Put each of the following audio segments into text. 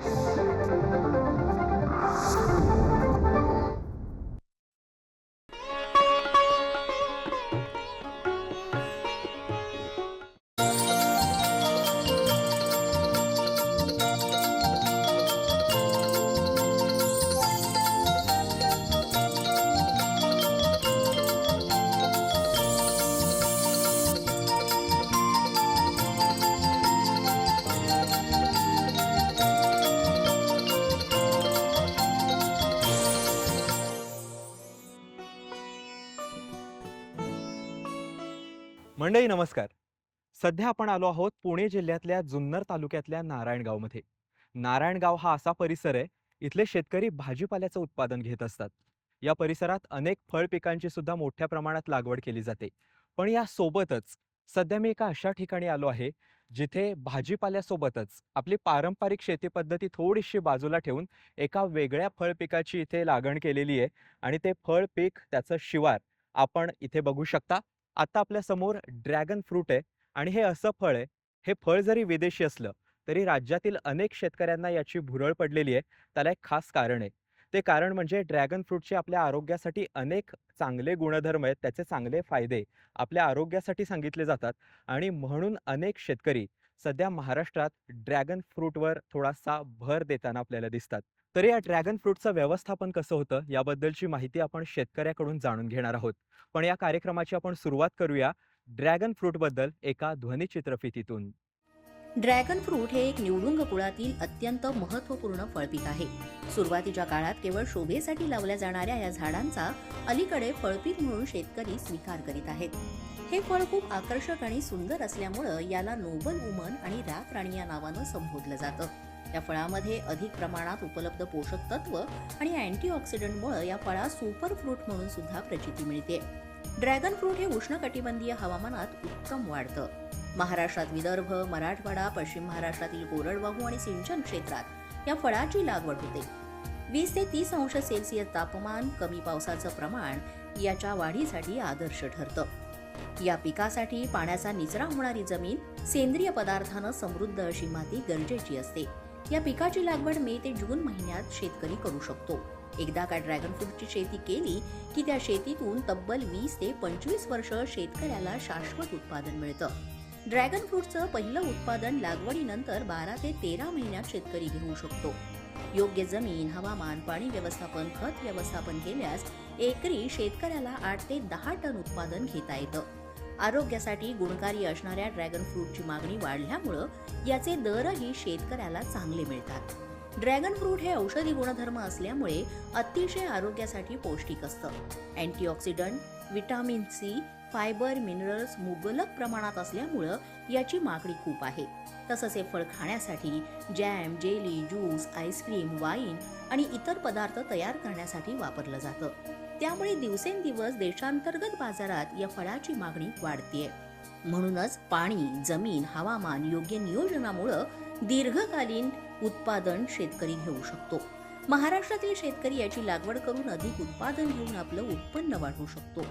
Thank you. मंडळी नमस्कार. सध्या आपण आलो आहोत पुणे जिल्ह्यातल्या जुन्नर तालुक्यातल्या नारायणगावमध्ये. नारायणगाव हा असा परिसर आहे इथले शेतकरी भाजीपाल्याचं उत्पादन घेत असतात. या परिसरात अनेक फळ पिकांची सुद्धा मोठ्या प्रमाणात लागवड केली जाते. पण या सोबतच सध्या मी एका अशा ठिकाणी आलो आहे जिथे भाजीपाल्यासोबतच आपली पारंपरिक शेती पद्धती थोडीशी बाजूला ठेवून एका वेगळ्या फळ पिकाची इथे लागण केलेली आहे आणि ते फळ पीक त्याचं शिवार आपण इथे बघू शकता. आता आपल्यासमोर ड्रॅगन फ्रूट आहे आणि हे असं फळ आहे. हे फळ जरी विदेशी असलं तरी राज्यातील अनेक शेतकऱ्यांना याची भुरळ पडलेली आहे. त्याला एक खास कारण आहे. ते कारण म्हणजे ड्रॅगन फ्रूटचे आपल्या आरोग्यासाठी अनेक चांगले गुणधर्म आहेत. त्याचे चांगले फायदे आपल्या आरोग्यासाठी सांगितले जातात आणि म्हणून अनेक शेतकरी सध्या महाराष्ट्रात ड्रॅगन फ्रूटवर थोडासा भर देताना आपल्याला दिसतात. तर या ड्रॅगन फ्रूटचं व्यवस्थापन कसं होतं याबद्दलची माहिती आपण शेतकऱ्याकडून जाणून घेणार आहोत. पण या कार्यक्रमाची आपण सुरुवात करूया ड्रॅगन फ्रूटबद्दल एका ध्वनिचित्रफितीतून. ड्रॅगन फ्रूट हे एक निवडुंग कुळातील अत्यंत महत्त्वपूर्ण फळपीक आहे. सुरुवातीच्या काळात केवळ शोभेसाठी लावल्या जाणाऱ्या या झाडांचा अलीकडे फळपीक म्हणून शेतकरी स्वीकार करीत आहेत. हे फळ खूप आकर्षक आणि सुंदर असल्यामुळं याला नोबल वुमन आणि रात राणी या नावानं संबोधलं जातं. या फळामध्ये अधिक प्रमाणात उपलब्ध पोषक तत्व आणि अँटीऑक्सिडंटमुळे या फळात सुपर फ्रूट म्हणून सुद्धा प्रचिती मिळते. ड्रॅगन फ्रूट हे उष्णकटिबंधीय हवामानात उत्तम वाढतं. महाराष्ट्रात विदर्भ मराठवाडा पश्चिम महाराष्ट्रातील कोरडवाहू आणि सिंचन क्षेत्रात या फळाची लागवड होते. वीस ते तीस अंश सेल्सिअस तापमान कमी पावसाचं प्रमाण याच्या वाढीसाठी आदर्श ठरतं. या पिकासाठी पाण्याचा निचरा होणारी जमीन सेंद्रिय पदार्थानं समृद्ध अशी माती गरजेची असते. या पिकाची लागवड मे ते जून महिन्यात शेतकरी करू शकतो. एकदा का ड्रॅगन फ्रूटची शेती केली की त्या शेतीतून तब्बल वीस ते पंचवीस वर्ष शेतकऱ्याला शाश्वत उत्पादन मिळतं. ड्रॅगन फ्रूटचं पहिलं उत्पादन लागवडीनंतर बारा ते तेरा महिन्यात शेतकरी घेऊ शकतो. योग्य जमीन हवामान पाणी व्यवस्थापन खत व्यवस्थापन केल्यास एकरी शेतकऱ्याला आठ ते दहा टन उत्पादन घेता येतं. आरोग्यासाठी गुणकारी असणाऱ्या ड्रॅगन फ्रूटची मागणी वाढल्यामुळं याचे दरही शेतकऱ्याला चांगले मिळतात. ड्रॅगन फ्रूट हे औषधी गुणधर्म असल्यामुळे अतिशय आरोग्यासाठी पौष्टिक असतं. Antioxidant vitamin C fibre minerals मुबलक प्रमाणात असल्यामुळं याची मागणी खूप आहे. तसंच हे फळ खाण्यासाठी jam jelly juice ice cream wine आणि इतर पदार्थ तयार करण्यासाठी वापरलं जातं. त्यामुळे दिवसेंदिवस देशांतर्गत बाजारात या फळाची मागणी वाढतीये. म्हणूनच पाणी जमीन हवामान योग्य नियोजनामुळं दीर्घकालीन उत्पादन शेतकरी घेऊ शकतो. महाराष्ट्रातील शेतकरी याची लागवड करून अधिक उत्पादन घेऊन आपलं उत्पन्न वाढवू शकतो.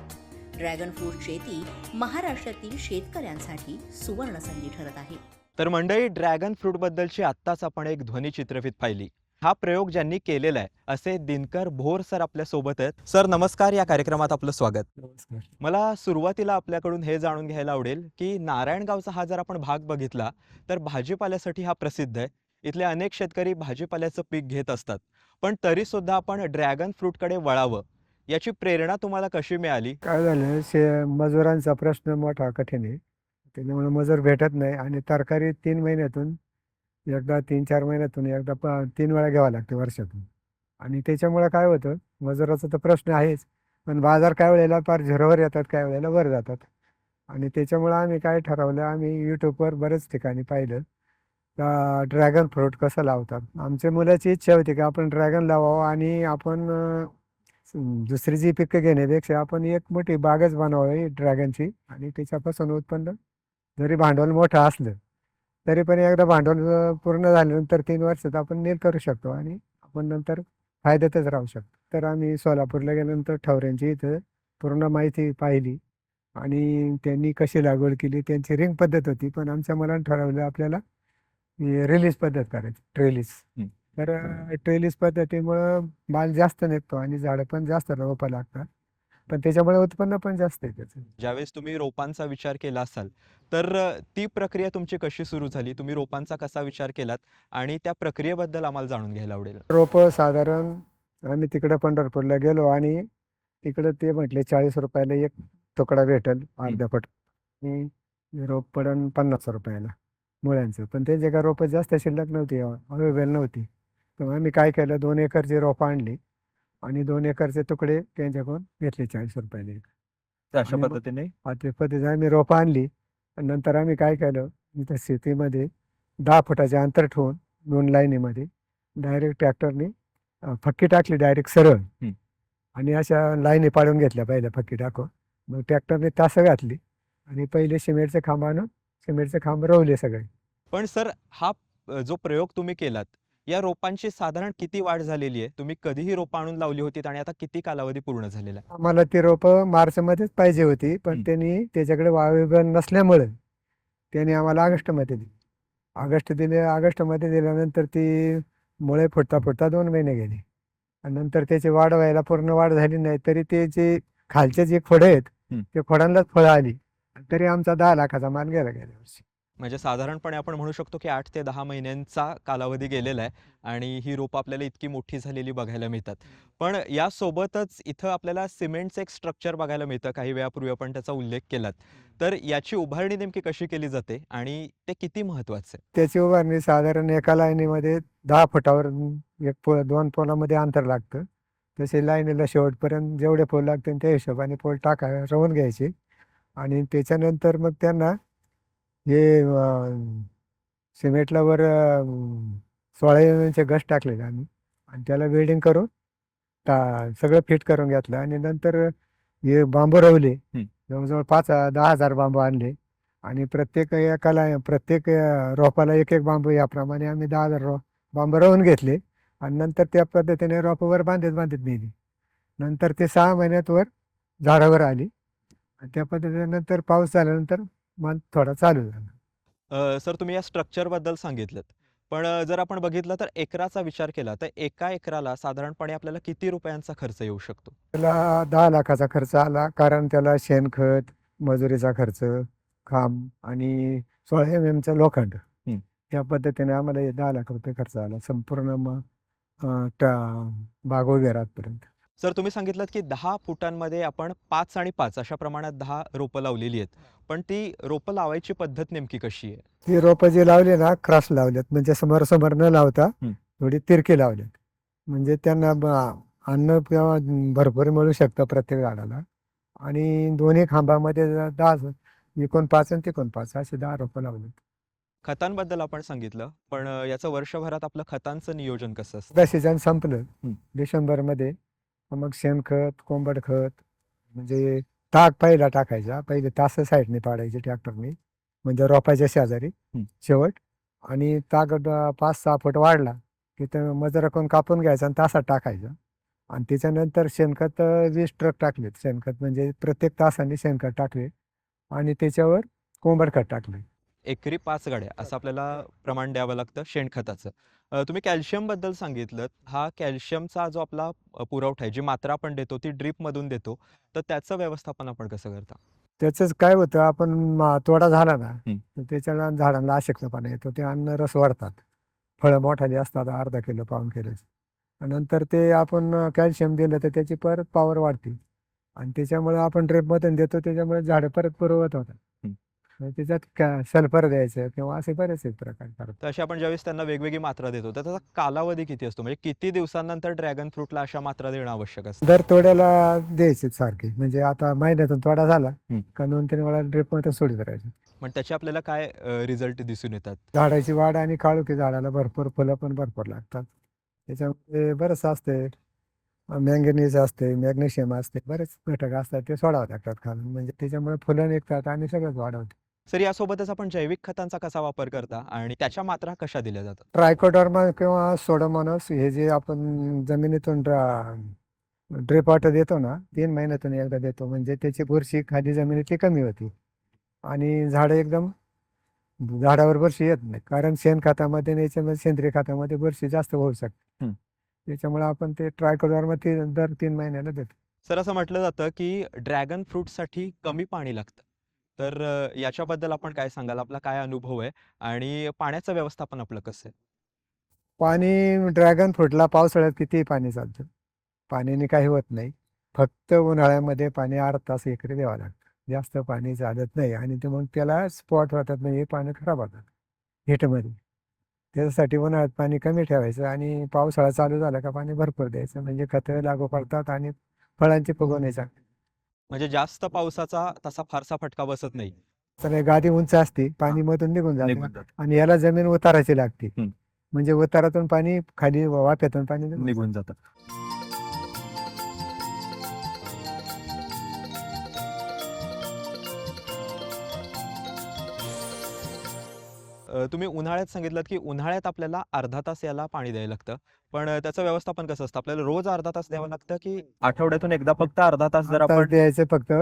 ड्रॅगन फ्रूट शेती महाराष्ट्रातील शेतकऱ्यांसाठी सुवर्ण संधी ठरत आहे. तर मंडळी ड्रॅगन फ्रूटबद्दलची आत्ताच आपण एक ध्वनिचित्रफित पाहिली. हा प्रयोग ज्यांनी केलेला आहे असे दिनकर भोर सर आपल्यासोबत आहेत. सर नमस्कार. या कार्यक्रमात आपलं स्वागत. नमस्कार. मला सुरुवातीला आपल्याकडून हे जाणून घ्यायला आवडेल की नारायणगावचा हा जर आपण भाग बघितला तर भाजीपाल्यासाठी हा प्रसिद्ध आहे. इथले अनेक शेतकरी भाजीपाल्याचं पीक घेत असतात. पण तरी सुद्धा आपण ड्रॅगन फ्रूटकडे वळावं याची प्रेरणा तुम्हाला कशी मिळाली? काय झालं शे मजुरांचा प्रश्न मोठा कठीण आहे. त्याच्यामुळे मजूर भेटत नाही आणि तरकारी तीन महिन्यातून एकदा तीन चार महिन्यातून एकदा प तीन वेळा घ्यावं लागते वर्षातून. आणि त्याच्यामुळे काय होतं मजुराचा तर प्रश्न आहेच पण बाजार काय वेळेला फार झिरोवर येतात काय वेळेला वर जातात. आणि त्याच्यामुळं आम्ही काय ठरवलं आम्ही यूट्यूबवर बरेच ठिकाणी पाहिलं का ड्रॅगन फ्रूट कसं लावतात. आमच्या मुलाची इच्छा होती की आपण ड्रॅगन लावावं आणि आपण दुसरी जी पिकं घेण्यापेक्षा आपण एक मोठी बागच बनवावी ड्रॅगनची. आणि त्याच्यापासून उत्पन्न जरी भांडवल मोठं असलं तरी पण एकदा भांडवल पूर्ण झाल्यानंतर तीन वर्षात आपण नील करू शकतो आणि आपण नंतर फायद्यातच राहू शकतो. तर आम्ही सोलापूरला गेल्यानंतर ठवऱ्यांची इथं पूर्ण माहिती पाहिली आणि त्यांनी कशी लागवड केली त्यांची रिंग पद्धत होती पण आमच्या मुलांनी ठरवलं आपल्याला रिलीज पद्धत करायची ट्रेलिस. तर ट्रेलिस पद्धतीमुळं माल जास्त निघतो आणि झाडं पण जास्त रोपं लागतात. पण त्याच्यामुळे उत्पन्न पण जास्त आहे त्याचं. ज्यावेळेस तुम्ही रोपांचा विचार केला असाल तर ती प्रक्रिया तुमची कशी सुरू झाली? तुम्ही रोपांचा कसा विचार केलात? आणि त्या प्रक्रियेबद्दल आम्हाला जाणून घ्यायला आवडेल. रोपं साधारण आम्ही तिकडं पंढरपूरला गेलो आणि तिकडं ते म्हटले चाळीस रुपयाला एक तुकडा भेटेल अर्ध्या आणि रोप पडन पन्नास रुपयाला मुळ्यांचं. पण त्यांचे काय रोपं जास्त शिल्लक नव्हती अवेलेबल नव्हती. तर आम्ही काय केलं? दोन एकरची रोपं आणली. आणि दोन एकरचे तुकडे त्यांच्याकडून घेतले चाळीस रुपयाला एक तर अशा आणि मग- पद्धतीने? त्या पद्धतीने आम्ही रोपं आणली. आणि नंतर आम्ही काय केलं? इथं शेतीमध्ये दहा फुटाचे अंतर ठेवून दोन लाईनीमध्ये डायरेक्ट ट्रॅक्टरने फक्की टाकली डायरेक्ट सरळ. आणि अशा लाईनी पाडून घेतल्या पहिल्या फक्की टाकून. मग ट्रॅक्टरने तासं घातली. आणि पहिले सिमेंटचे खांब आणून सिमेंटचे खांब रवले सगळे. पण सर हा अ, जो प्रयोग तुम्ही केलात या रोपांची साधारण किती वाढ झालेली आहे? तुम्ही कधीही रोपं आणून लावली होती आणि आता किती कालावधी पूर्ण झालेला आहे? आम्हाला ती रोपं मार्चमध्येच पाहिजे होती पण. त्यांनी त्याच्याकडे अवेलेबल नसल्यामुळे त्यांनी आम्हाला ऑगस्टमध्ये दिली. ऑगस्ट दिले ऑगस्टमध्ये दिल्यानंतर ती मुळे फुटता फुटता दोन महिने गेले. आणि नंतर त्याची वाढ व्हायला पूर्ण वाढ झाली नाही तरी ते जे खालचे जे खोडं आहेत. ते खोडांनाच फळं आली. तरी आमचा दहा लाखाचा माल गेला गेल्या वर्षी. म्हणजे साधारणपणे आपण म्हणू शकतो की आठ ते दहा महिन्यांचा कालावधी गेलेला आहे आणि ही रोपं आपल्याला इतकी मोठी झालेली बघायला मिळतात. पण यासोबतच इथं आपल्याला सिमेंटचं एक स्ट्रक्चर बघायला मिळतं काही वेळापूर्वी आपण त्याचा उल्लेख केलात. तर याची उभारणी नेमकी कशी केली जाते आणि ते किती महत्वाचं आहे? त्याची उभारणी साधारण एका लाईनीमध्ये दहा फुटावर एक पो दोन पोलामध्ये अंतर लागतं. तसे लाईनीला शेवटपर्यंत जेवढे पोल लागतील त्या हिशोबाने पोल टाका रवून घ्यायचे. आणि त्याच्यानंतर मग त्यांना हे अं, सिमेंटला वर सोळा एम एमचे गश टाकलेले आम्ही. आणि त्याला वेल्डिंग करून टा सगळं फिट करून घेतलं. आणि नंतर हे बांबू रवले. जवळजवळ पाच दहा हजार बांबू आणले. आणि प्रत्येक एकाला प्रत्येक रोपाला एक एक बांबू याप्रमाणे आम्ही दहा हजार रो बांबू रवून घेतले. आणि नंतर त्या पद्धतीने रोपं वर बांधत बांधत नेली. नंतर ते सहा महिन्यात वर झाडावर आली. आणि त्या पद्धतीने नंतर पाऊस झाल्यानंतर मग थोडा चालू झाला. सर तुम्ही या स्ट्रक्चरबद्दल सांगितलं पण जर आपण बघितलं तर एकराचा विचार केला तर एका एकराला साधारणपणे आपल्याला किती रुपयांचा खर्च येऊ शकतो? त्याला दहा लाखाचा खर्च आला कारण त्याला शेणखत मजुरीचा खर्च खांब आणि सोळा एम एमचं लोखंड. या पद्धतीने आम्हाला दहा लाख रुपये खर्च आला. संपूर्ण मग अं, टा- बाग वगैरेपर्यंत सर तुम्ही सांगितलं की दहा फुटांमध्ये आपण पाच आणि पाच अशा प्रमाणात दहा रोपं लावलेली आहेत. पण ती रोपं लावायची पद्धत नेमकी कशी आहे? ती रोपं जी लावली ना क्रॉस लावल्यात. म्हणजे समोर समोर न लावता. थोडी तिरकी लावल्यात. म्हणजे त्यांना अन्न किंवा भरपूर मिळू शकतं प्रत्येक झाडाला. आणि दोन्ही खांबामध्ये दहा इकोण पाच आणि तिकोण पाच असे दहा रोपं लावलेत. खतांबद्दल आपण सांगितलं पण याचं वर्षभरात आपलं खतांचं नियोजन कसं असतं? सीझन संपलं. हं. डिसेंबरमध्ये मग शेणखत कोंबड खत म्हणजे ताक पहिला टाकायचा. पहिले तास साईडने पाडायचे ट्रॅक्टरने. म्हणजे रोपाच्या शेजारी. शेवट. आणि ताक पाच सहा फूट वाढला की तर मजरा कोण कापून घ्यायचा आणि तासात टाकायचा. आणि त्याच्यानंतर शेणखत वीस ट्रक टाकलेत. शेणखत म्हणजे प्रत्येक तासाने शेणखत टाकले. आणि त्याच्यावर कोंबड खत टाकले. एकरी पाच गाड्या असं आपल्याला प्रमाण द्यावं लागतं शेणखताचं. तुम्ही कॅल्शियमबद्दल सांगितलं हा कॅल्शियमचा जो आपला पुरवठा आहे जी मात्रा आपण देतो ती ड्रीपमधून देतो. तर त्याचं व्यवस्थापन आपण कसं करता? त्याचंच काय होतं आपण तोडा झाला ना त्याच्या झाडांना अशक्तपणा येतो. ते अन्न रस वाढतात. फळं मोठाली असतात अर्धा किलो पाऊन किलो. नंतर ते आपण कॅल्शियम दिलं तर त्याची परत पॉवर वाढते. आणि त्याच्यामुळे आपण ड्रिपमधून देतो त्याच्यामुळे झाडं परत पुरवत होतात. मग त्याच्यात कॅ सल्फर द्यायचं किंवा असे बरेच प्रकार करतात तर अशी आपण ज्यावेळेस त्यांना वेगवेगळी मात्रा देतो तर त्याचा कालावधी किती असतो? म्हणजे किती दिवसांनंतर ड्रॅगन फ्रूटला अशा मात्रा देणं आवश्यक असतं? दर तोड्याला द्यायचे सारखे. म्हणजे आता महिन्यातून तोडा झाला. का दोन तीन वेळा ड्रिपमध्ये सोडत राहायचं. पण त्याचे आपल्याला काय रिझल्ट दिसून येतात? झाडाची वाढ आणि काळोखी झाडाला भरपूर फुलं पण भरपूर लागतात. त्याच्यामध्ये बरंच असते. मॅंगनीज असते मॅग्नेशियम असते बरेच घटक असतात ते सोडावं लागतात खालून. म्हणजे त्याच्यामुळे फुलं निघतात आणि सगळंच वाढवते. सर यासोबतच आपण जैविक खतांचा कसा वापर करता आणि त्याच्या मात्रा कशा दिल्या जातात? ट्रायकोडर्मा किंवा सोडोमॉनस हे जे आपण जमिनीतून ड्रिप वॉटर देतो ना तीन महिन्यातून एकदा देतो. म्हणजे त्याची बुरशी खाली जमिनीतली कमी होती. आणि झाडं एकदम झाडावर बुरशी येत नाही. कारण शेणखतामध्ये आणि याच्यामध्ये सेंद्रिय खतामध्ये बुरशी जास्त होऊ शकते. त्याच्यामुळे आपण ते ट्रायकोडर्मा दर तीन महिन्याला देतो. सर असं म्हटलं जातं की ड्रॅगन फ्रूटसाठी कमी पाणी लागतं. तर याच्याबद्दल आपण काय सांगाल? आपला काय अनुभव आहे? आणि पाण्याचं व्यवस्थापन आपलं कसं आहे? पाणी ड्रॅगन फ्रूटला पावसाळ्यात कितीही पाणी चालतं. पाण्याने काही होत नाही. फक्त उन्हाळ्यामध्ये पाणी आठ तास एकरी द्यावं लागतं. जास्त पाणी चालत नाही आणि ते मग त्याला स्पॉट वाटत नाही हे पाणी खराब होतात हिटमध्ये. त्याच्यासाठी उन्हाळ्यात पाणी कमी ठेवायचं आणि पावसाळा चालू झाला का पाणी भरपूर द्यायचं. म्हणजे खतं लागू पडतात आणि फळांची फुगवणे चांगली म्हणजे जास्त पावसाचा तसा फारसा फटका बसत नाही. तर गादी उंच असते पाणी मधून निघून जाते. आणि याला जमीन उताराची लागते. म्हणजे उतारातून पाणी खाली वाफ्यातून पाणी निघून निघून जातं. तुम्ही उन्हाळ्यात सांगितलं की उन्हाळ्यात आपल्याला अर्धा तास याला पाणी द्यायला लागतं. पण त्याचं व्यवस्थापन कसं असतं? आपल्याला रोज अर्धा तास द्यावं लागतं की आठवड्यातून एकदा फक्त अर्धा तास जर आपण द्यायचं फक्त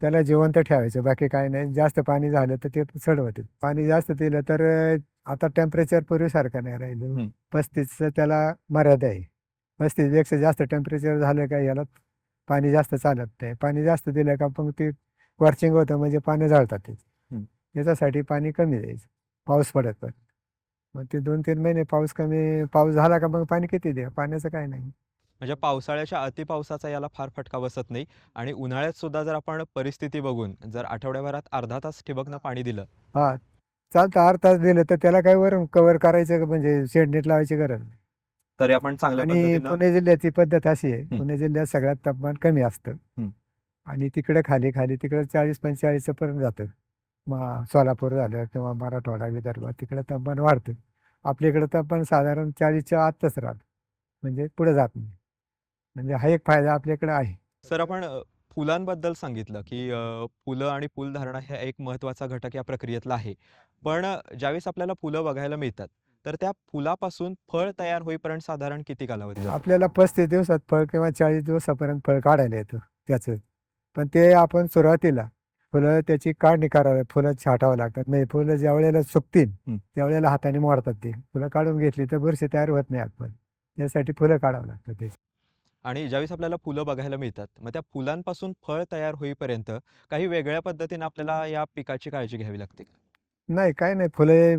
त्याला जिवंत ठेवायचं. बाकी काही नाही. जास्त पाणी झालं तर ते सडवते पाणी जास्त दिलं तर आता टेम्परेचर पूर्वीसारखं नाही राहिलं. पस्तीसचं त्याला मर्यादा आहे. पस्तीसपेक्षा जास्त टेम्परेचर झालं का याला पाणी जास्त चालत नाही. पाणी जास्त दिलं का मग ते वॉर्चिंग होतं म्हणजे पाणी जाळतात ते. हं. याच्यासाठी पाणी कमी द्यायचं. पाऊस पडत पण. मग ते दोन तीन महिने पाऊस कमी पाऊस झाला का मग पाणी किती द्या? पाण्याचं काय नाही. म्हणजे पावसाळ्याच्या अतिपावसाचा याला फार फटका बसत नाही आणि उन्हाळ्यात सुद्धा जर आपण परिस्थिती बघून जर आठवड्याभरात अर्धा तास ठिबकनं पाणी दिलं. हा. चालतं अर्धा तास दिलं तर त्याला काय वरून कव्हर करायचं का म्हणजे शेड नेट लावायची गरज नाही. तरी आपण चांगल्या आणि पद्धतीनं पुणे जिल्ह्याची पद्धत अशी आहे. पुणे जिल्ह्यात सगळ्यात तापमान कमी असतं. हं. आणि तिकडे खाली खाली तिकडे चाळीस पंचेचाळीस पर्यंत जातं. मग सोलापूर झालं किंवा मराठवाडा विदर्भ तिकडे तापमान वाढतं. आपल्या इकडे तापमान साधारण चाळीसच्या आतच राहतं. म्हणजे पुढे जात नाही. म्हणजे हा एक फायदा आपल्याकडे आहे. सर आपण फुलांबद्दल सांगितलं की फुलं आणि फुलधारणा हा एक महत्त्वाचा घटक या प्रक्रियेतला आहे. पण ज्यावेळेस आपल्याला फुलं बघायला मिळतात तर त्या फुलापासून फळ तयार होईपर्यंत साधारण किती कालावधी? आपल्याला पस्तीस दिवसात फळ किंवा चाळीस दिवसापर्यंत फळ काढायला येतं त्याचं. पण ते आपण सुरुवातीला फुलं त्याची काढणी करावी फुलं छाटावं लागतात. नाही फुलं ज्या वेळेला सुकतील. त्यावेळेला हाताने मोडतात ते. फुलं काढून घेतली तर बुरशी तयार होत नाही आपण त्यासाठी फुलं काढावं लागतं ते. आणि ज्यावेळेस आपल्याला फुलं बघायला मिळतात मग त्या फुलांपासून फळ तयार होईपर्यंत काही वेगळ्या पद्धतीने आपल्याला या पिकाची काळजी घ्यावी लागते? नाही काय नाही. फुले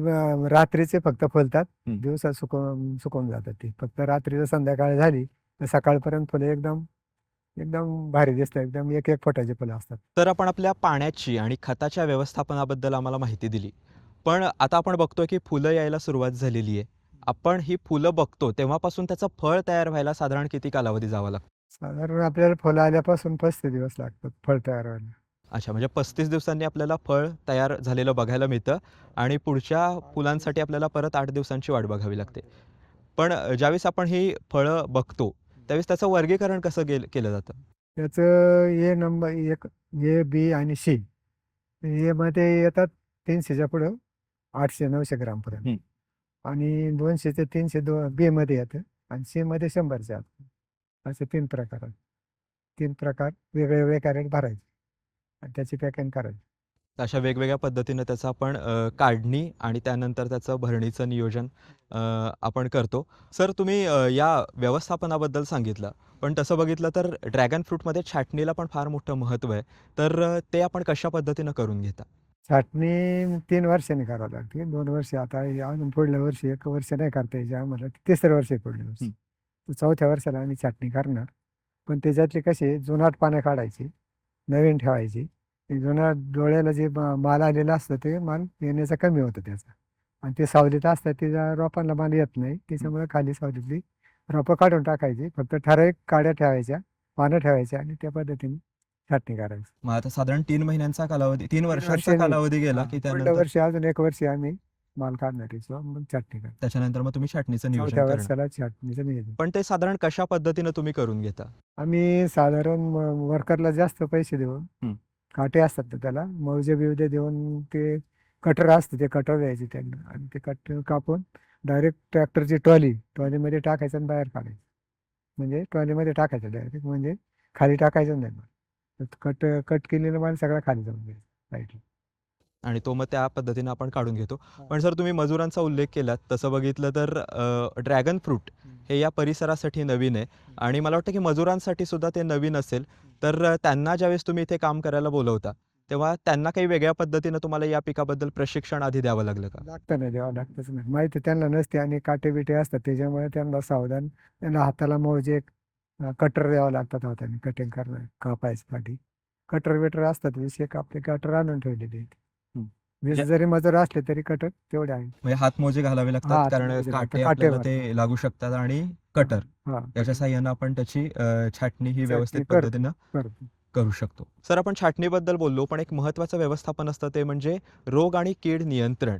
रात्रीचे फक्त फुलतात. दिवसात सुकून सुकून जातात ती. फक्त रात्रीचं संध्याकाळ झाली तर सकाळपर्यंत फुले एकदम एकदम भारी दिसतात एकदम एक एक फुटाची फुलं असतात. तर आपण आपल्या पाण्याची आणि खताच्या व्यवस्थापनाबद्दल आम्हाला माहिती दिली. पण आता आपण बघतोय की फुलं यायला सुरुवात झालेली आहे. आपण ही फुलं बघतो तेव्हापासून त्याचं फळ तयार व्हायला साधारण किती कालावधी जावा लागतो? साधारण आपल्याला फुलं आल्यापासून पस्तीस दिवस लागतात फळ तयार व्हायला. अच्छा म्हणजे पस्तीस दिवसांनी आपल्याला फळ तयार झालेलं बघायला मिळतं आणि पुढच्या फुलांसाठी आपल्याला परत आठ दिवसांची वाट बघावी लागते. पण ज्यावेळेस आपण ही फळं बघतो त्यावेळेस त्याचं वर्गीकरण कसं गेल केलं जातं? त्याचं ए नंबर एक ए बी आणि सी. ए मध्ये येतात तीनशेच्या पुढं आठशे नऊशे ग्रामपर्यंत. आणि दोनशे ते तीनशे दो बी मध्ये येतं आणि सी मध्ये शंभरच्या आत असे तीन प्रकार आहेत. तीन प्रकार वेगळे वेगळे कॅरेट भरायचे. आणि त्याची पॅकिंग करायची. अशा वेगवेगळ्या पद्धतीनं त्याचं आपण काढणी आणि त्यानंतर त्याचं भरणीचं नियोजन आपण करतो. सर तुम्ही या व्यवस्थापनाबद्दल सांगितलं पण तसं बघितलं तर ड्रॅगन फ्रूटमध्ये छाटणीला पण फार मोठं महत्त्व आहे. तर ते आपण कशा पद्धतीनं करून घेता? छाटणी तीन वर्षांनी करावं लागते. दोन वर्ष आता पुढल्या वर्षी एक वर्ष नाही करता यायचे आम्हाला. तिसरं वर्ष पुढल्या वर्षी. चौथ्या वर्षाला आम्ही छाटणी करणार. पण त्याच्यातले कसे जुनाट पानं काढायची नवीन ठेवायची. ते जुन्या डोळ्याला जे माल आलेला असतं ते माल येण्याचा कमी होतं त्याचा. आणि ते सावलीत असतात त्याच्या रोपांना माल येत नाही त्याच्यामुळे खाली सावलीतली रोपं काढून टाकायची. फक्त ठराविक काड्या ठेवायच्या पानं ठेवायच्या आणि त्या पद्धतीने छाटणी करायची. मग आता साधारण तीन महिन्यांचा कालावधी तीन वर्षांचा. कालावधी गेला की पुढल्या त्यानंतर वर्षी अजून एक वर्षी आम्ही माल काढणार आहे मग छाटणी करणार. त्याच्यानंतर मग तुम्ही छाटणीचं नियोजन चौथ्या करणार. वर्षाला छाटणीचं नियोजन. पण ते साधारण कशा पद्धतीनं तुम्ही करून घेता? आम्ही साधारण वर्करला जास्त पैसे देऊन हं. काटे असतात ना त्याला. मौजे बिवजे देऊन ते कटर असतं ते कटर द्यायचे त्यांना. आणि ते कट कापून डायरेक्ट ट्रॅक्टरची ट्रॉली ट्रॉलीमध्ये टाकायचं आणि बाहेर काढायचं. म्हणजे ट्रॉलीमध्ये टाकायचं डायरेक्ट म्हणजे खाली टाकायचं नाही मग कट कट केलेलं माल सगळा खाली जाऊन द्यायचं साईडला आणि तो मग त्या पद्धतीने आपण काढून घेतो. पण सर तुम्ही मजुरांचा उल्लेख केलात. तसं बघितलं तर ड्रॅगन फ्रूट हे या परिसरासाठी नवीन आहे. आणि मला वाटतं की मजुरांसाठी सुद्धा ते नवीन असेल. तर त्यांना ज्यावेळेस तुम्ही इथे काम करायला बोलवता तेव्हा त्यांना काही वेगळ्या पद्धतीनं तुम्हाला या पिकाबद्दल प्रशिक्षण आधी द्यावं लागलं का? लागतं नाही द्यावं लागतंच नाही माहिती त्यांना नसते आणि काटे बिटे असतात त्याच्यामुळे त्यांना सावधान त्यांना हाताला मोजे कटर द्यावं लागतात हो हाताने कटिंग करणं कापायसाठी. कटर बिटर असतात वीस एक कटर आणून ठेवलेले आहेत. वीस म्हणजे- जरी मजूर असले तरी कटर तेवढे आहेत. म्हणजे हातमोजे घालावे लागतात कारण लागतात, काटे काटे आपल्याला लागतात. ते लागू शकतात आणि कटर. हा. याच्या साह्यानं आपण त्याची अ, छाटणी ही व्यवस्थित करतो. पद्धतीनं करतो. करू शकतो. सर आपण छाटणीबद्दल बोललो पण एक महत्त्वाचं व्यवस्थापन असतं ते म्हणजे रोग आणि कीड नियंत्रण.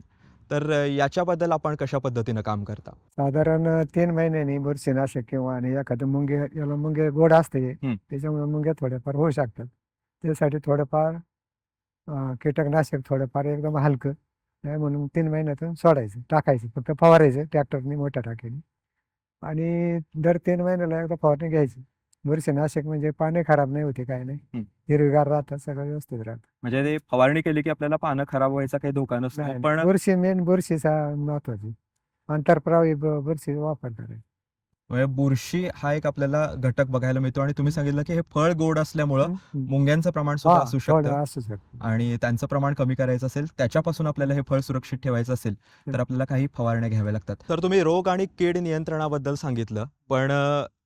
तर अ, याच्याबद्दल आपण कशा पद्धतीनं काम करता? साधारण तीन महिन्यांनी बुरशीनाशक किंवा आणि एखादं मुंगे याला मुंगे गोड असते हम्म. त्याच्यामुळे मुंग्या थोड्याफार होऊ शकतात. त्यासाठी थोडंफार कीटकनाशक थोडंफार एकदम हलकं नाही म्हणून तीन महिन्यातून सोडायचं टाकायचं फक्त फवारायचं ट्रॅक्टरनी मोठ्या टाकीने आणि दर तीन महिन्याला एकदा फवारणी घ्यायची. बुरशीनाशक म्हणजे पाने खराब नाही होते काय नाही. हिरवीगार राहतात सगळं व्यवस्थित राहतं. म्हणजे ते फवारणी केली की आपल्याला पानं खराब व्हायचा काही धोका नाही, नसतो. पण बुरशी मेन बुरशीचा महत्वाची आंतरप्रावी ब- बुरशी वापर करायची म्हणजे बुरशी हा एक आपल्याला घटक बघायला मिळतो. आणि तुम्ही सांगितलं की हे फळ गोड असल्यामुळं. मुंग्यांचं प्रमाण सुद्धा असू शकतं. आणि त्यांचं प्रमाण कमी करायचं असेल त्याच्यापासून आपल्याला हे फळ सुरक्षित ठेवायचं असेल तर. आपल्याला काही फवारण्या घ्याव्या लागतात. तर तुम्ही रोग आणि कीड नियंत्रणाबद्दल सांगितलं पण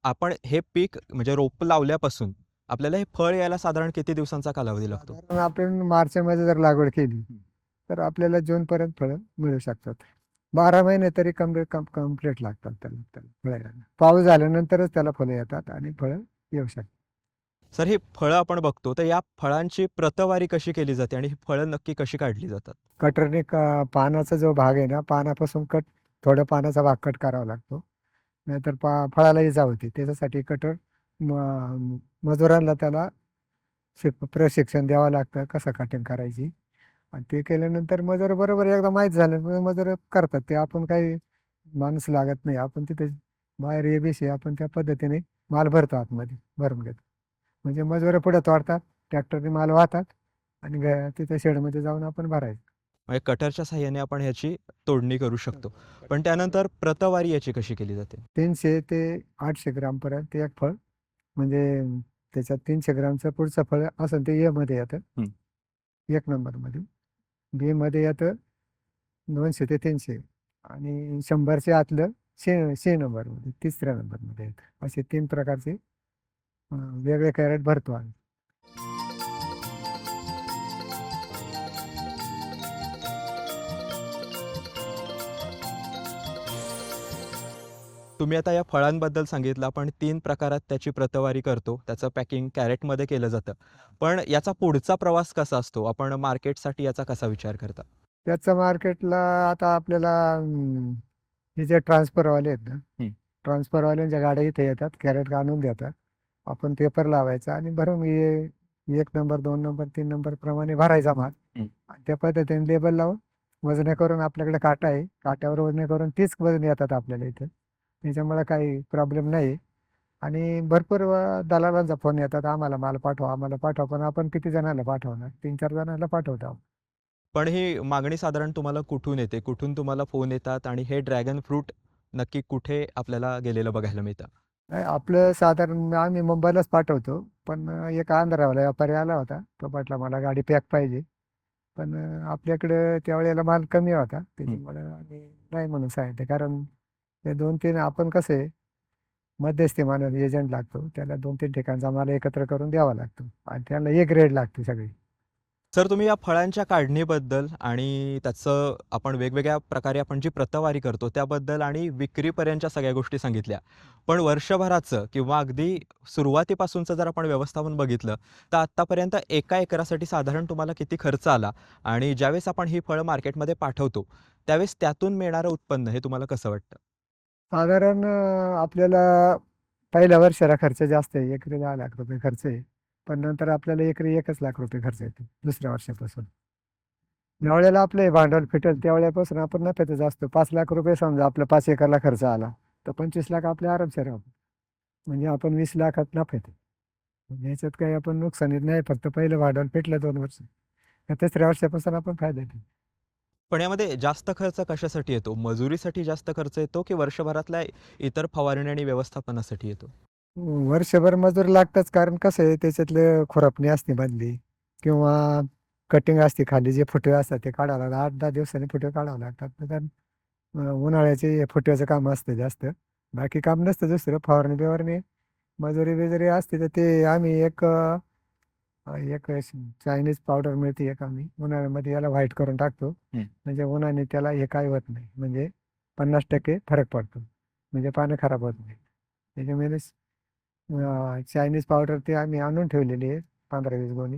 आपण हे पीक म्हणजे रोप लावल्यापासून आपल्याला हे फळ यायला साधारण किती दिवसांचा कालावधी लागतो? आपण मार्चमध्ये जर लागवड केली तर आपल्याला जून पर्यंत फळं मिळू शकतात. बारा महिने तरी कंप्लीट कंप्लीट लागतात त्याला त्याला फळं पाऊस झाल्यानंतरच त्याला फळं येतात आणि फळं येऊ शकतात. सर ही फळं आपण बघतो तर या फळांची प्रतवारी कशी केली जाते आणि ही फळं नक्की कशी काढली जातात? कटरने क- पानाचा जो भाग आहे ना पानापासून कट थोडं पानाचा भाग कट करावा लागतो. नाहीतर पा फळाला इजा होते. त्याच्यासाठी कटर म- मजुरांना त्याला शिक प्रशिक्षण द्यावं लागतं कसं कटिंग करायची. आणि ते केल्यानंतर मजूर बरोबर एकदा माहीत झालं मग मजूर करतात. ते आपण काही माणूस लागत नाही. आपण तिथे बाहेर एबीसी आपण त्या पद्धतीने माल भरतो आतमध्ये भरून घेतो. म्हणजे मजूर पुढे तोडतात ट्रॅक्टरने माल वाहतात आणि तिथे शेडमध्ये जाऊन आपण भरायचं. म्हणजे कटरच्या साह्याने आपण ह्याची तोडणी करू शकतो. पण त्यानंतर प्रतवारी याची कशी केली जाते? तीनशे ते आठशे ग्रामपर्यंत एक फळ म्हणजे त्याच्यात तीनशे ग्रामचं पुढचं फळ असेल ते ए मध्ये येतं. एक नंबरमध्ये. बी मध्ये येतं दोनशे ते तीनशे आणि शंभरचे आतलं शे शे नंबरमध्ये तिसऱ्या नंबरमध्ये येतं असे तीन प्रकारचे वेगळे कॅरेट भरतो आम्ही. तुम्ही आता या फळांबद्दल सांगितलं आपण तीन प्रकारात त्याची प्रतवारी करतो त्याचं पॅकिंग कॅरेटमध्ये केलं जातं. पण याचा पुढचा प्रवास कसा असतो? आपण मार्केटसाठी याचा कसा विचार करता? त्याचं मार्केटला आता आपल्याला अं, हे जे ट्रान्सफरवाले आहेत ना हम्म. ट्रान्सफरवाल्यांच्या गाड्या इथे येतात कॅरेट आणून देतात. आपण पेपर लावायचा आणि भरून ये एक नंबर दोन नंबर तीन नंबर प्रमाणे भरायचा माल. हम्म. आणि त्या पद्धतीने लेबल लावून वजने करून आपल्याकडे काटा आहे. काट्यावर वजने करून तीच वजन येतात आपल्याला इथे. त्याच्यामुळे काही प्रॉब्लेम नाही आणि भरपूर दलालांचा फोन येतात. आम्हाला माल पाठवा आम्हाला पाठवा. पण आपण किती जणांना पाठवणार? तीन चार जणांना पाठवतो. पण ही मागणी साधारण तुम्हाला कुठून येते? कुठून तुम्हाला फोन येतात? आणि हे ड्रॅगन फ्रूट नक्की कुठे आपल्याला गेलेलं बघायला मिळतं? नाही आपलं साधारण आम्ही मुंबईलाच पाठवतो. पण एक आंध्रावाला व्यापारी आला होता. तो म्हटला मला गाडी पॅक पाहिजे. पण आपल्याकडं त्यावेळेला माल कमी होता. त्याच्यामुळे आम्ही नाही म्हणून सांगितलं. कारण ते दोन तीन आपण कसे मध्यस्थी मानून एजंट लागतो त्याला दोन तीन ठिकाणचा आम्हाला एकत्र करून द्यावा लागतो आणि त्याला एक ग्रेड लागते सगळी. सर तुम्ही या फळांच्या काढणीबद्दल आणि त्याचं आपण वेगवेगळ्या प्रकारे आपण जी प्रतवारी करतो त्याबद्दल आणि विक्रीपर्यंतच्या सगळ्या गोष्टी सांगितल्या. पण वर्षभराचं किंवा अगदी सुरुवातीपासूनचं जर आपण व्यवस्थापन बघितलं तर आत्तापर्यंत एका एकरासाठी साधारण तुम्हाला किती खर्च आला आणि ज्यावेळेस आपण ही फळं मार्केटमध्ये पाठवतो त्यावेळेस त्यातून मिळणारं उत्पन्न हे तुम्हाला कसं वाटतं? साधारण आपल्याला पहिल्या वर्षाला खर्च जास्त आहे. एकरी दहा लाख रुपये खर्च आहे. पण नंतर आपल्याला एकरी एकच लाख रुपये खर्च येतो दुसऱ्या वर्षापासून. ज्यावेळेला आपलं हे भांडवल फिटेल त्यावेळेपासून आपण नफ्यातच जास्त पाच लाख रुपये समजा आपलं पाच एकरला खर्च आला तर पंचवीस लाख आपल्या आरामशीर म्हणजे आपण वीस लाखात नफ्यात आहे. म्हणजे याच्यात काही आपण नुकसानीत नाही. फक्त पहिलं भांडवल फिटलं दोन वर्ष. तिसऱ्या वर्षापासून आपण फायदा घेऊ पण यामध्ये जास्त खर्च कशासाठी येतो? मजुरीसाठी जास्त खर्च येतो की वर्षभरातल्या इतर फवारणी आणि व्यवस्थापनासाठी येतो? वर्षभर मजूर लागतच कारण कसं आहे त्याच्यातले खुरपणी असते मधली किंवा कटिंग असते खाली जे फुटे असतात ते काढावं लागतात. आठ दहा दिवसांनी फुटे काढावं लागतात. कारण उन्हाळ्याचे फुट्याचं काम असतं जास्त. बाकी काम नसतं दुसरं. फवारणी बिवारणी मजुरी बिजुरी असते तर ते आम्ही एक अं, एक चायनीज पावडर मिळते एक आम्ही. उन्हाळ्यामध्ये याला व्हाईट करून टाकतो. म्हणजे उन्हाने त्याला हे काय होत नाही. म्हणजे पन्नास टक्के फरक पडतो. म्हणजे पानं खराब होत नाही. त्याच्यामुळे चायनीज पावडर ते आम्ही आणून ठेवलेली आहे पंधरा वीस गोणी.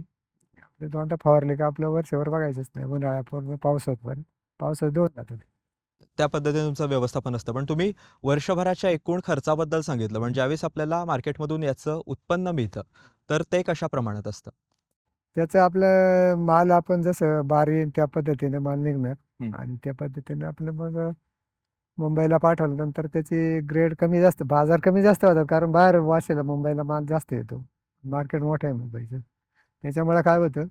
आपले दोनदा फवारले का आपलं वर्षभर बघायचंच नाही. उन्हाळ्या पूर्ण पावसात पण. पावसात देऊन जातो ते. त्या पद्धतीने तुमचं व्यवस्थापन असतं. पण तुम्ही वर्षभराच्या एकूण खर्चाबद्दल सांगितलं. पण ज्यावेळेस आपल्याला मार्केटमधून याचं उत्पन्न मिळतं तर ते कशा प्रमाणात असतं? त्याचं आपलं माल आपण जसं बारी त्या पद्धतीने माल निघणार. आणि त्या पद्धतीने आपलं मग मुंबईला पाठवल्यानंतर त्याची ग्रेड कमी जास्त बाजार कमी जास्त होतात कारण बाहेर वाशीला मुंबईला माल जास्त येतो. मार्केट मोठं आहे मुंबईचं. त्याच्यामुळे काय होतं?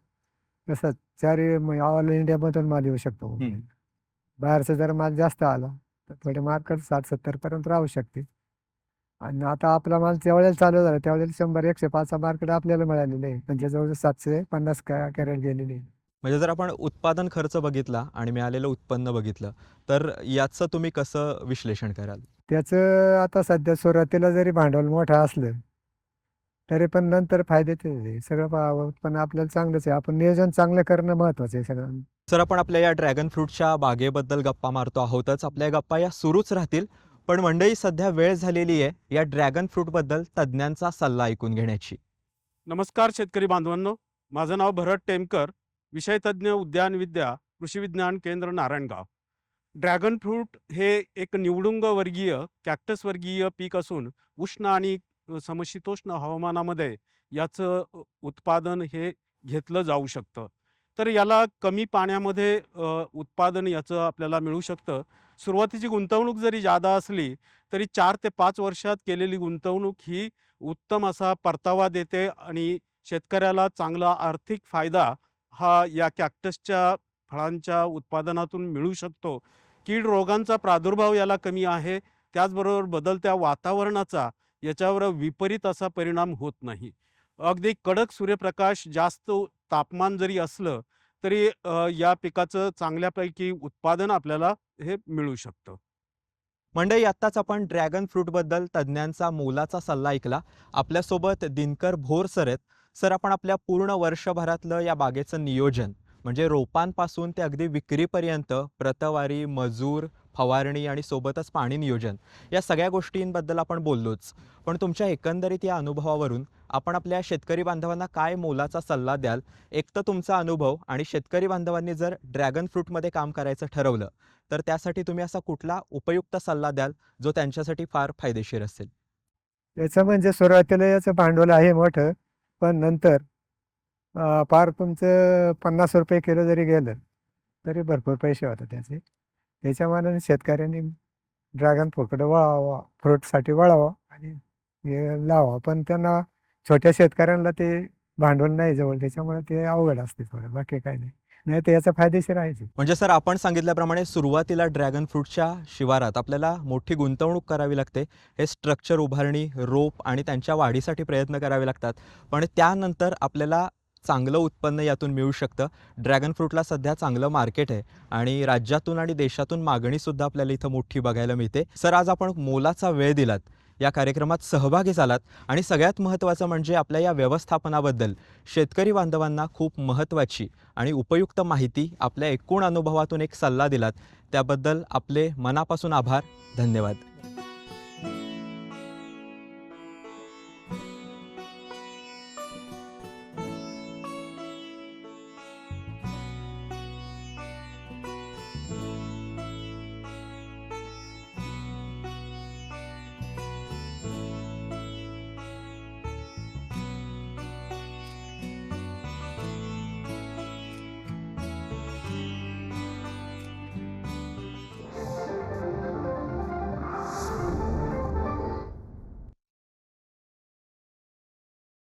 कसं चारी ऑल इंडियामधून माल येऊ शकतो मुंबईला. बाहेरचा जर माल जास्त आला तर थोडे मार्केट साठ सत्तर पर्यंत राहू शकते. आणि आता आपला माल त्यावेळेला चालू झाला त्यावेळेला शंभर एकशे पाचचा मार्केट आपल्याला मिळालेलं आहे म्हणजे जवळ सातशे पन्नास कॅरेट गेलेली आहे. म्हणजे जर आपण उत्पादन खर्च बघितला आणि मिळालेलं उत्पन्न बघितलं तर याचं तुम्ही कसं विश्लेषण कराल? त्याचं आता सध्या सुरुवातीला जरी भांडवल मोठं असलं तरी पण नंतर फायदे ते आहे. सगळं पाहावं. पण आपल्याला चांगलंच आहे. आपण नियोजन चांगलं करणं महत्वाचं आहे सगळं. सर आपण आपल्या या ड्रॅगन फ्रूटच्या बागेबद्दल गप्पा मारतो आहोतच. आपल्या या गप्पा या सुरूच राहतील. पण मंडळी सध्या वेळ झालेली आहे या ड्रॅगन फ्रूटबद्दल तज्ज्ञांचा सल्ला ऐकून घेण्याची. नमस्कार शेतकरी बांधवांनो. माझं नाव भरत टेमकर विषयतज्ञ उद्यान विद्या कृषी विज्ञान केंद्र नारायणगाव. ड्रॅगन फ्रूट हे एक निवडुंग वर्गीय कॅक्टस वर्गीय पीक असून उष्ण आणि समशीतोष्ण हवामानामध्ये याचं उत्पादन हे घेतलं जाऊ शकतं. तर याला कमी पाण्यामध्ये उत्पादन याचं आपल्याला मिळू शकतं. सुरुवातीची गुंतवणूक जरी जादा असली तरी चार ते पाच वर्षात केलेली गुंतवणूक ही उत्तम असा परतावा देते आणि शेतकऱ्याला चांगला आर्थिक फायदा हा या कॅक्टसच्या फळांच्या उत्पादनातून मिळू शकतो. कीड रोगांचा प्रादुर्भाव याला कमी आहे. त्याचबरोबर बदलत्या वातावरणाचा याच्यावर विपरीत असा परिणाम होत नाही. अगदी कडक सूर्यप्रकाश जास्त तापमान जरी असलं तरी या पिकाचं चांगल्यापैकी उत्पादन आपल्याला हे मिळू शकतं. मंडळी आत्ताच आपण ड्रॅगन फ्रूटबद्दल तज्ज्ञांचा मोलाचा सल्ला ऐकला. आपल्यासोबत दिनकर भोर सर आहेत. सर आपण आपल्या पूर्ण वर्षभरातलं या बागेचं नियोजन म्हणजे रोपांपासून ते अगदी विक्रीपर्यंत प्रतवारी मजूर फवारणी आणि सोबतच पाणी नियोजन या सगळ्या गोष्टींबद्दल आपण बोललोच. पण तुमच्या एकंदरीत या अनुभवावरून आपण आपल्या शेतकरी बांधवांना काय मोलाचा सल्ला द्याल? एक तर तुमचा अनुभव आणि शेतकरी बांधवांनी जर ड्रॅगन फ्रूटमध्ये काम करायचं ठरवलं तर त्यासाठी तुम्ही असा कुठला उपयुक्त सल्ला द्याल जो त्यांच्यासाठी फार फायदेशीर असेल? याचं म्हणजे सुरुवातीला याचं भांडवल आहे मोठं पण नंतर फार तुमचं पन्नास रुपये किलो जरी गेलं तरी भरपूर पैसे होतात त्याचे. त्याच्या मानाने शेतकऱ्यांनी ड्रॅगन फ्रूट वळावा फ्रूटसाठी वळावा आणि हे लावा. पण त्यांना छोट्या शेतकऱ्यांना ते भांडवल नाही जवळ त्याच्यामुळे ते अवघड असते थोडं बाकी काही नाही. नाही तर याचा फायदेशीर आहे म्हणजे सर आपण सांगितल्याप्रमाणे सुरुवातीला ड्रॅगन फ्रूटच्या शिवारात आपल्याला मोठी गुंतवणूक करावी लागते. हे स्ट्रक्चर उभारणी रोप आणि त्यांच्या वाढीसाठी प्रयत्न करावे लागतात. पण त्यानंतर आपल्याला चांगलं उत्पन्न यातून मिळू शकतं. ड्रॅगन फ्रूटला सध्या चांगलं मार्केट आहे. आणि राज्यातून आणि देशातून मागणीसुद्धा आपल्याला इथं मोठी बघायला मिळते. सर आज आपण मोलाचा वेळ दिलात. या कार्यक्रमात सहभागी झालात. आणि सगळ्यात महत्त्वाचं म्हणजे आपल्या या व्यवस्थापनाबद्दल. शेतकरी बांधवांना खूप महत्त्वाची आणि उपयुक्त माहिती आपल्या एकूण अनुभवातून एक सल्ला दिलात. त्याबद्दल आपले मनापासून आभार. धन्यवाद.